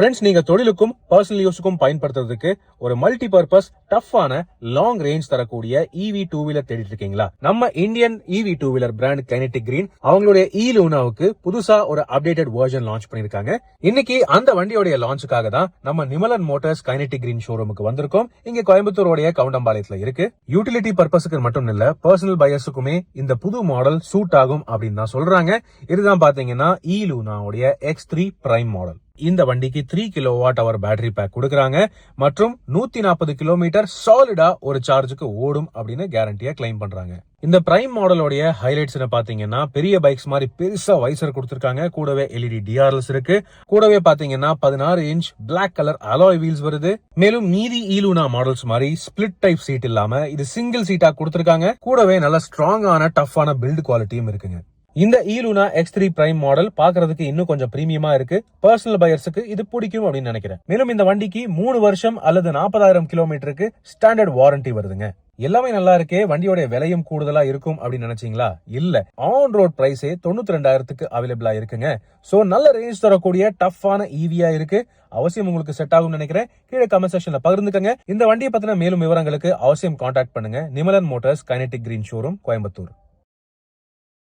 Friends நீங்கள் தொழிலுக்கும் personal யூஸுக்கும் பயன்படுத்துறதுக்கு ஒரு மல்டி பர்பஸ் டஃப்பான லாங் ரேஞ்ச் தரக்கூடிய இவி டூ வீலர் தேடிட்டு இருக்கீங்களா? நம்ம Indian EV two wheeler brand Kinetic Green அவங்களுடைய இ லூனாவுக்கு புதுசா ஒரு அப்டேட்டட் வெர்ஷன் லான்ச் பண்ணிருக்காங்க இன்னைக்கு அந்த வண்டியோடைய லான்ச்சுக்காக தான் நம்ம நிமலன் மோட்டார்ஸ் கைனடிக் கிரீன் ஷோரூமுக்கு வந்திருக்கோம். இங்க கோயம்புத்தூருடைய கவுண்டம்பாளையத்துல இருக்கு. யூட்டிலிட்டி பர்பஸுக்கு மட்டும் இல்ல பர்சனல் பயர்ஸுக்குமே இந்த புது மாடல் சூட் ஆகும் அப்படின்னு தான் சொல்றாங்க. இதுதான் பாத்தீங்கன்னா இ லூனாவுடைய எக்ஸ் த்ரீ பிரைம் மாடல் இந்த வண்டிக்கு three kilowatt hour battery pack கொடுக்குறாங்க. மற்றும் நூத்தி நாற்பது கிலோமீட்டர் சாலிடா ஒரு சார்ஜுக்கு ஓடும் அப்படின்னு கேரண்டியா கிளைம் பண்றாங்க. இந்த பிரைம் மாடலோடைய ஹைலைட்ஸ் பாத்தீங்கன்னா பெரிய பைக்ஸ் மாதிரி பெருசா வைசர் கொடுத்துருக்காங்க. கூடவே எல்இடி டிஆர்எல்ஸ் இருக்கு. கூடவே பாத்தீங்கன்னா பதினாறு inch black colour alloy wheels வருது. மேலும் மீதி ஈலூனா மாடல்ஸ் மாதிரி ஸ்பிளிட் டைப் சீட் இல்லாம இது சிங்கிள் சீட்டா கொடுத்துருக்காங்க. கூடவே நல்ல ஸ்ட்ராங்கான டஃப்பான பில்ட் குவாலிட்டியும் இருக்குங்க. இந்த E Luna X three prime model பாக்குறதுக்கு இன்னும் கொஞ்சம் பிரீமியமா இருக்கு. பர்சனல் பயர்ஸுக்கு இது பிடிக்கும் அப்படின்னு நினைக்கிறேன். மேலும் இந்த வண்டிக்கு மூணு வருஷம் அல்லது நாற்பதாயிரம் கிலோமீட்டருக்கு ஸ்டாண்டர்ட் வாரண்டி வருதுங்க. எல்லாமே நல்லா இருக்கே வண்டியோட விலையும் கூடுதலா இருக்கும் அப்படின்னு நினைச்சீங்களா? இல்ல. ஆன் ரோட் பிரைஸே தொண்ணூத்தி ரெண்டாயிரத்துக்கு அவைலபிளா இருக்குங்க. சோ நல்ல ரேஞ்ச் தரக்கூடிய டஃப்பான ஈவியா இருக்கு. அவசியம் உங்களுக்கு செட் ஆகும்னு நினைக்கிறேன். கீழே கமெண்ட் செக்ஷன்ல பகிர்ந்துக்கங்க. இந்த வண்டியை பத்தின மேலும் விவரங்களுக்கு அவசியம் கான்டாக்ட் பண்ணுங்க. Nimalan motors Kinetic Green showroom Coimbatore.